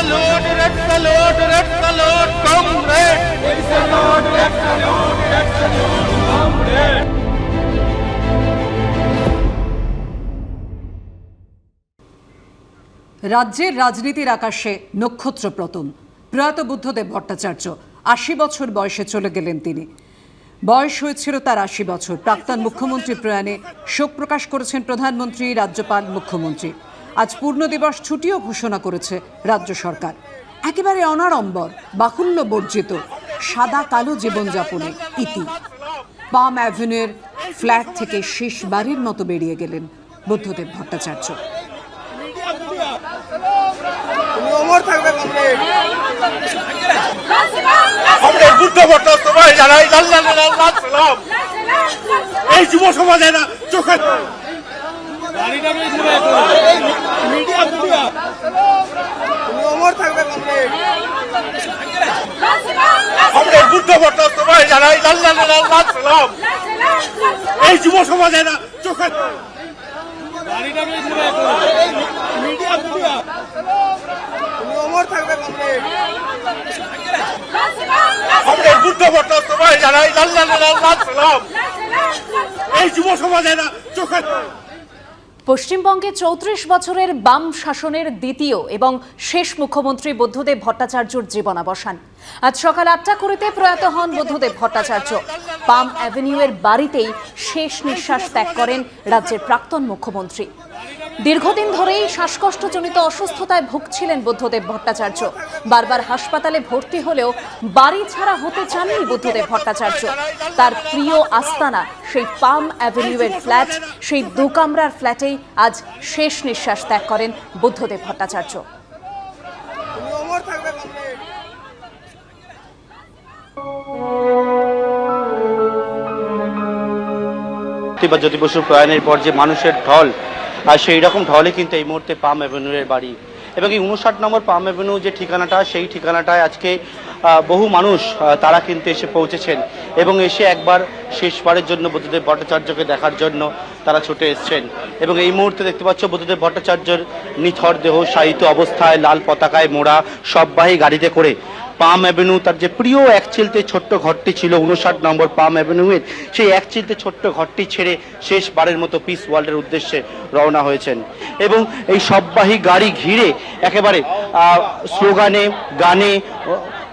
salute, red salute, red salute, comrade. Red salute, red salute, red salute, comrade. রাজ্যের রাজনীতির আকাশে নক্ষত্র প্রতন প্রয়াত বুদ্ধদেব ভট্টাচার্য আশি বছর বয়সে চলে গেলেন তিনি বয়স হয়েছিল তার আশি বছর প্রাক্তন মুখ্যমন্ত্রী প্রয়াণে শোক প্রকাশ করেছেন প্রধানমন্ত্রী রাজ্যপাল মুখ্যমন্ত্রী আজ পূর্ণ দিবস ছুটিও ঘোষণা করেছে রাজ্য সরকার। একেবারে অনাড়ম্বর বাহুল্য বর্জিত সাদা কালো জীবনযাপনে ইতি। পাম অ্যাভিনিউর ফ্ল্যাট থেকে শেষবারের মতো বেরিয়ে গেলেন বুদ্ধদেব ভট্টাচার্য। এই যুব সমাজে না চোখে ভট্টাচার্য তোমায় জানাই লাল লাল লাল লাল সালাম এই যুব সমাজে না চোখে কমরেড বুদ্ধ ভট্টাচার্য তোমায় জানাই লাল লাল লাল লাল সালাম এই যুব সমাজে না চোখে পশ্চিমবঙ্গে চৌত্রিশ বছরের বাম শাসনের দ্বিতীয় এবং শেষ মুখ্যমন্ত্রী বুদ্ধদেব ভট্টাচার্যর জীবনাবসান। আজ সকাল আটটা কুড়িতে প্রয়াত হন বুদ্ধদেব ভট্টাচার্য। পাম অ্যাভিনিউয়ের বাড়িতেই শেষ নিঃশ্বাস ত্যাগ করেন রাজ্যের প্রাক্তন মুখ্যমন্ত্রী। দীর্ঘদিন ধরেই শ্বাসকষ্টজনিত অসুস্থতায় ভুগছিলেন বুদ্ধদেব ভট্টাচার্য। বারবার হাসপাতালে ভর্তি হলেও বাড়ি ছাড়া হতে চাননি বুদ্ধদেব ভট্টাচার্য। তার প্রিয় আস্তানা, সেই পাম অ্যাভিনিউয়ের ফ্ল্যাট, সেই দুকামরার ফ্ল্যাটেই আজ শেষ নিঃশ্বাস ত্যাগ করেন বুদ্ধদেব ভট্টাচার্য। বা জ্যোতি বসুর প্রয়াণের পর যে মানুষের ঢল আর সেই রকম ঢলে কিন্তু এই মুহূর্তে পাম অ্যাভিনিউয়ের বাড়ি। এবং এই উনষাট নম্বর পাম অ্যাভিনিউ যে ঠিকানাটা, সেই ঠিকানাটায় আজকে বহু মানুষ তারা কিন্তু এসে পৌঁছেছেন এবং এসে একবার শেষবারের জন্য বুদ্ধদেব ভট্টাচার্যকে দেখার জন্য তারা ছুটে এসছেন। এবং এই মুহূর্তে দেখতে পাচ্ছ বুদ্ধদেব ভট্টাচার্যের নিথর দেহ, শায়িত অবস্থায়, লাল পতাকায় মোড়া সববাহী গাড়িতে করে। পাম অ্যাভিনিউ তার যে প্রিয় এক চিলতে ছোট্ট ঘরটি ছিল উনষাট নম্বর পাম অ্যাভিনিউয়ের সেই এক চিলতে ছোট্ট ঘরটি ছেড়ে শেষবারের মতো পিস ওয়ার্ল্ডের উদ্দেশ্যে রওনা হয়েছেন। এবং এই সববাহী গাড়ি ঘিরে একেবারে স্লোগানে গানে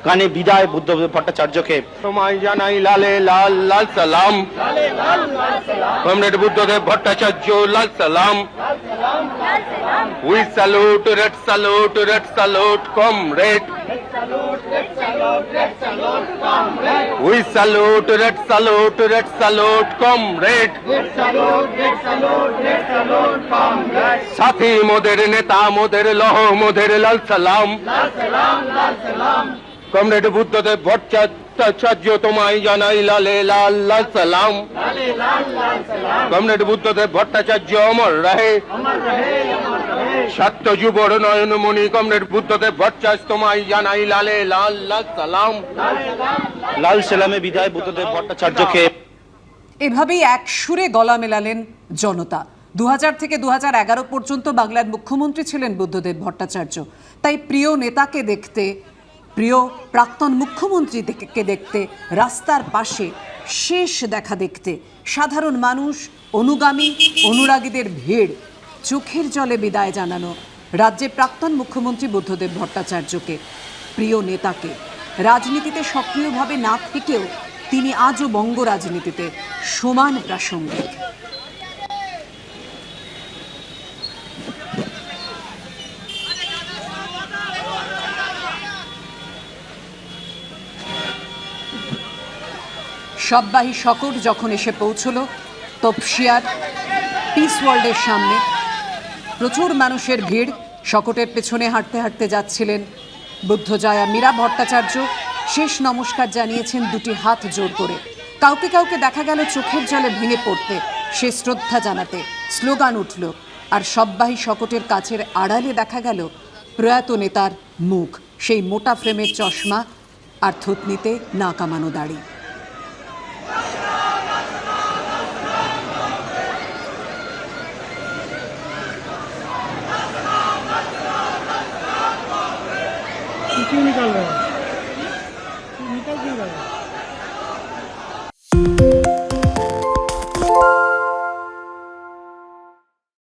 গানে বিদায় বুদ্ধ ভট্টাচার্যকে। তোমায় জানাই লালে লাল লাল সালাম। কমরেড বুদ্ধদেব ভট্টাচার্য লাল সালাম। We salute red salute red salute comrade. We salute red salute red salute comrade সাথী, মোদের নেতা, মোদের লহ, মোদের লাল সালাম। কমরেড বুদ্ধদেব ভট্টাচার্য তোমায় জানাই লালে লাল লাল সালাম। কমরেড বুদ্ধদেব ভট্টাচার্য অমর রাহে। সত্য যুবর নয়নমণি কমরেড বুদ্ধদেব ভট্টাচার্য তোমায় জানাই লালে লাল লাল সালাম। লাল সেলামে বিদায় বুদ্ধদেব ভট্টাচার্যকে। এভাবেই এক সুরে গলা মেলালেন জনতা। দু থেকে দু পর্যন্ত বাংলার মুখ্যমন্ত্রী ছিলেন বুদ্ধদেব ভট্টাচার্য। তাই প্রিয় নেতাকে দেখতে প্রিয় প্রাক্তন মুখ্যমন্ত্রীকে দেখতে রাস্তার পাশে শেষ দেখা দেখতে সাধারণ মানুষ অনুগামী অনুরাগীদের ভিড়। চোখের জলে বিদায় জানানো রাজ্যের প্রাক্তন মুখ্যমন্ত্রী বুদ্ধদেব ভট্টাচার্যকে। প্রিয় নেতাকে রাজনীতিতে সক্রিয়ভাবে না থেকেও তিনি আজও বঙ্গ রাজনীতিতে সমান প্রাসঙ্গিক। সববাহী শকট যখন এসে পৌঁছলো তপসিয়ার পিস ওয়ার্ল্ডের সামনে প্রচুর মানুষের ভিড়। শকটের পেছনে হাঁটতে হাঁটতে যাচ্ছিলেন বুদ্ধজয়া মীরা ভট্টাচার্য। শেষ নমস্কার জানিয়েছেন দুটি হাত জোর করে। কাউকে কাউকে দেখা গেল চোখের জলে ভেঙে পড়তে। সে শ্রদ্ধা জানাতে স্লোগান উঠল। আর সববাহী শকটের কাছের আড়ালে দেখা গেল প্রয়াত নেতার মুখ। সেই মোটা ফ্রেমের চশমা আর থুতনিতে না কামানো দাড়ি। क्यों निकाल रहे हो? निकल क्यों रहे हो?